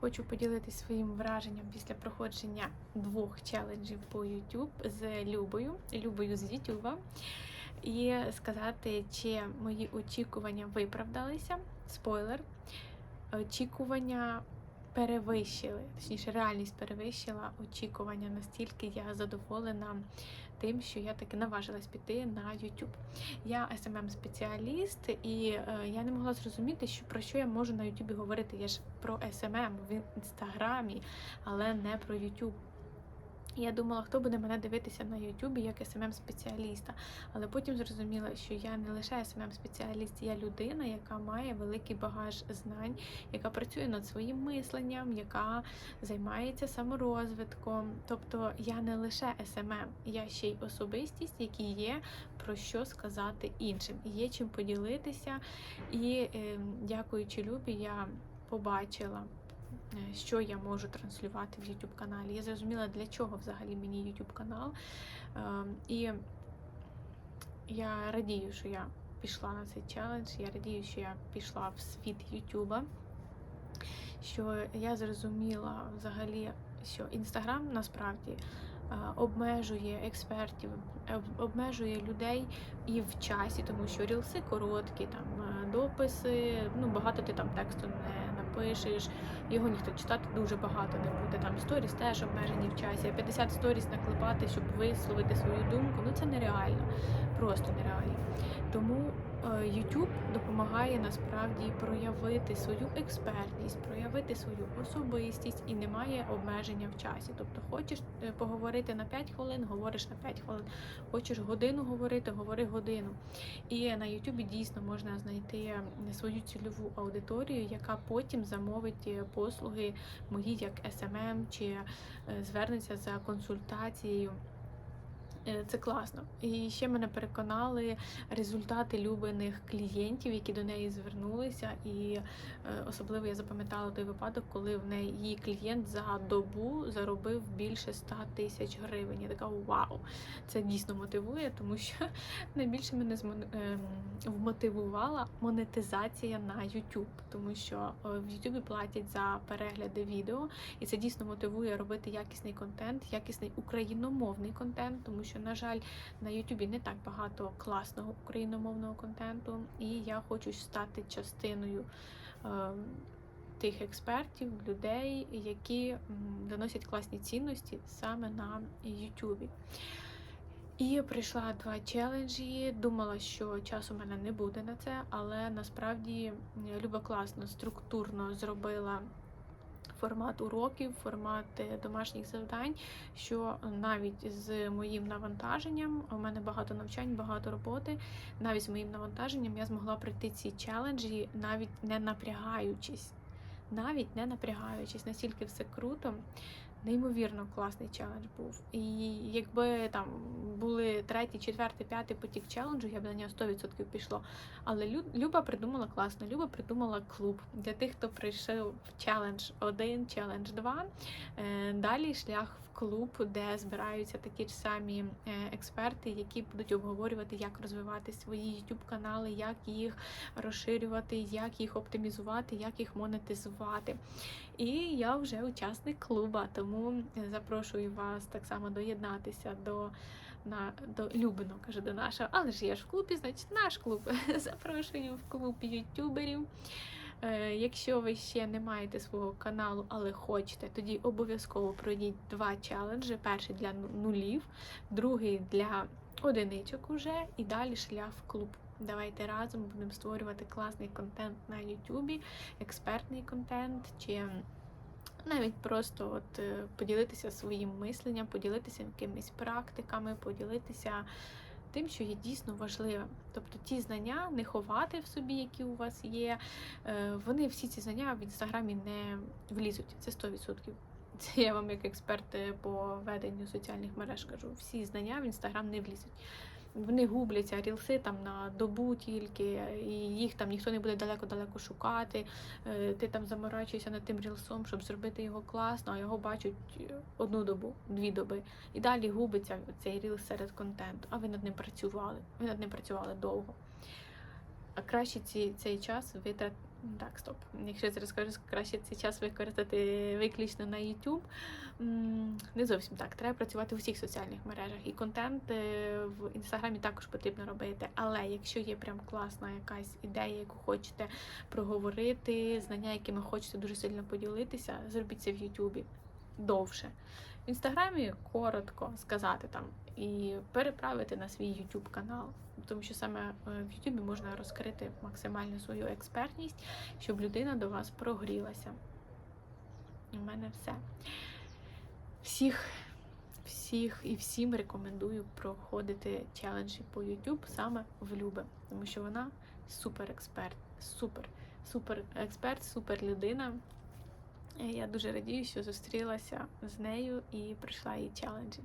Хочу поділитися своїм враженням після проходження двох челенджів по YouTube з Любою, Любою з YouTube, і сказати, чи мої очікування виправдалися. Спойлер, очікування перевищили, точніше, реальність перевищила очікування настільки я задоволена тим, що я таки наважилась піти на YouTube. Я smm спеціаліст і е, я не могла зрозуміти, що про що я можу на YouTube говорити. Я ж про SMM в інстаграмі, але не про YouTube. Я думала, хто буде мене дивитися на Ютубі як smm спеціаліста але потім зрозуміла, що я не лише smm спеціаліст я людина, яка має великий багаж знань, яка працює над своїм мисленням, яка займається саморозвитком. Тобто я не лише SMM, я ще й особистість, які є про що сказати іншим, є чим поділитися. І е, дякуючи Любі, я побачила. Е, що я можу транслювати в YouTube каналі. Я зрозуміла, для чого взагалі мені YouTube канал. Ем, і я радію, що я пішла на цей челендж. Я радію, що я пішла в світ YouTube. Що я зрозуміла взагалі, що Інстаграм насправді обмежує експертів, обмежує людей і в часі, тому що рілси короткі, там е, дописи, ну багато ти там тексту не напишеш, його ніхто читати дуже багато не буде. Там сторіс теж обмежені в часі. 50 сторіс наклепати, щоб висловити свою думку. Ну це нереально, просто нереально. Тому е, YouTube допомагає насправді проявити свою експертність, проявити свою особистість і немає обмеження в часі. Тобто, хочеш е, поговорити на 5 хвилин, говориш на 5 хвилин. Хочеш годину говорити, говори годину. І на YouTube дійсно можна знайти свою цільову аудиторію, яка потім замовить послуги мої як SMM чи е, звернеться за консультацією. Е, це класно. І ще мене переконали результати любиних клієнтів, які до неї звернулися. І е, особливо я запам'ятала той випадок, коли в неї її клієнт за добу заробив більше 100 тисяч гривень. Я така вау! Це дійсно мотивує, тому що найбільше мене ем, вмотивувала монетизація на YouTube, тому що е, в YouTube платять за перегляди відео, і це дійсно мотивує робити якісний контент, якісний україномовний контент, тому що на жаль, на Ютубі не так багато класного україномовного контенту, і я хочу стати частиною е, тих експертів, людей, які доносять класні цінності саме на Ютубі. І прийшла два челенджі. Думала, що часу в мене не буде на це, але насправді Люба класно, структурно зробила формат уроків, формат е, домашніх завдань, що навіть з моїм навантаженням, у мене багато навчань, багато роботи. Навіть з моїм навантаженням я змогла пройти ці челенджі, навіть не напрягаючись. Навіть не напрягаючись, настільки все круто неймовірно класний челендж був. І якби там були третій, четвертий, п'ятий потік челенджу, я б на нього 100% пішло. Але Люба придумала класно. Люба придумала клуб для тих, хто прийшов в челендж 1, челендж 2. Е, далі шлях в клуб, де збираються такі ж самі е, експерти, які будуть обговорювати, як розвивати свої youtube канали, як їх розширювати, як їх оптимізувати, як їх монетизувати. І я вже учасник клуба, тому запрошую вас так само доєднатися до на до Любино, каже до нашого, але ж я ж в клубі, значить наш клуб. Запрошую в клуб ютуберів. Е, Якщо ви ще не маєте свого каналу, але хочете, тоді обов'язково пройдіть два челенджі: перший для нулів, другий для одиничок уже, і далі шлях в клуб. Давайте разом будемо створювати класний контент на Ютубі, експертний контент, чи навіть просто от е, поділитися своїм мисленням, поділитися якимись практиками, поділитися тим, що є дійсно важливим. Тобто ті знання не ховати в собі, які у вас є. Е, вони всі ці знання в інстаграмі не влізуть. Це 100%. Це я вам як експерт е, по веденню соціальних мереж кажу. Всі знання в інстаграм не влізуть вони губляться, рілси там на добу тільки, і їх там ніхто не буде далеко-далеко шукати. Е, ти там заморачуєшся над тим рілсом, щоб зробити його класно, а його бачать одну добу, дві доби. І далі губиться цей ріл серед контенту. А ви над ним працювали. Ви над ним працювали довго. А краще ці, цей час Так, стоп. Якщо я зараз скажу, краще цей час використати виключно на YouTube. Не зовсім так. Треба працювати в усіх соціальних мережах. І контент е, в інстаграмі також потрібно робити. Але якщо є прям класна якась ідея, яку хочете проговорити, знання, якими хочете дуже сильно поділитися, зробіть це в Ютубі довше. В інстаграмі коротко сказати там і переправити на свій YouTube канал. Тому що саме е, в Ютубі можна розкрити максимально свою експертність, щоб людина до вас прогрілася. В мене все. Всіх, всіх і всім рекомендую проходити челенджі по YouTube саме в Любе, тому що вона супер експерт, супер, супер експерт, супер людина. Я дуже радію, що зустрілася з нею і пройшла її челенджі.